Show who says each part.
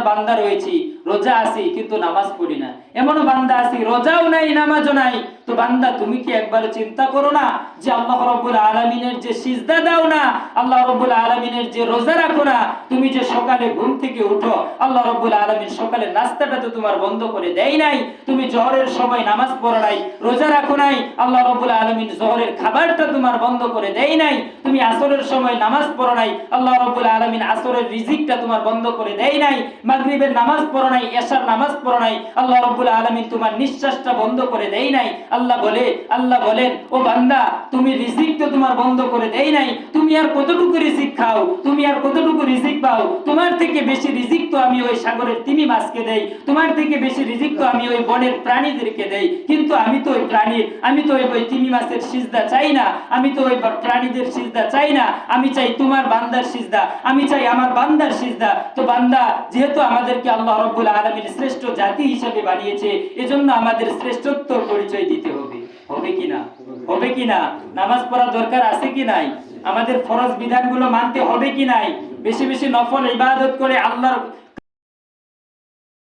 Speaker 1: বান্দা রয়েছি। রোজা আছি, কিন্তু নামাজ পড়ি না। এমনও বান্দা আছি, রোজাও নাই, নামাজও নাই। তো বান্দা, তুমি কি একবার চিন্তা করো না যে আল্লাহ রব্বুল আলমিনের যে সিজদা দাও না, আল্লাহ রব্বুল আলমিনের যে রোজা রাখো না, তুমি যে সকালে ঘুম থেকে উঠো, আল্লাহ রব্বুল আলমিন সকালে নাস্তাটা তো তোমার বন্ধ করে দেয় নাই। তুমি জহরের সময় নামাজ পড়ো নাই, রোজা রাখো নাই, আল্লাহ রব্বুল আলমিন জহরের খাবারটা তোমার বন্ধ করে দেয় নাই। তুমি আসরের সময় নামাজ পড়ো নাই, আল্লাহ রব্বুল আলমিন আসরের রিজিকটা তোমার বন্ধ করে দেয় নাই। মাগরিবের নামাজ পড়ো নাই এশার নামাজ পড়ো নাই, আল্লাহ রব্বুল আলমিন তোমার নিঃশ্বাসটা বন্ধ করে দেই নাই। আল্লাহ বলে, আল্লাহ বলেন, ও বান্দা, তুমি রিজিক তো তোমার বন্ধ করে দেই নাই, তুমি আর কতটুকু রিজিক খাও? তুমি আর কতটুকু রিজিক পাও? তোমার থেকে বেশি রিজিক তো আমি ওই সাগরের তিমি মাছকে দেই, তোমার থেকে বেশি রিজিক ওই বনের প্রাণীদেরকে দেই। কিন্তু আমি তো ওই প্রাণীর আমি তো ওই তিমি মাছের সিজদা চাই না। আমি তো ওই প্রাণীদের সিজদা চাই না। আমি চাই তোমার বান্দার সিজদা। আমি চাই আমার বান্দার সিজদা। তো বান্দা, যেহেতু আমাদেরকে আল্লাহ রব্বুল আলমীর শ্রেষ্ঠ জাতি হিসেবে বানিয়েছে, এজন্য আমাদের শ্রেষ্ঠত্ব পরিচয় দিতে হবে। হবে কি না? হবে কি না? নামাজ পড়া দরকার আছে কি নাই? আমাদের ফরজ বিধানগুলো মানতে হবে কি নাই? বেশি বেশি নফল ইবাদত করে আল্লাহর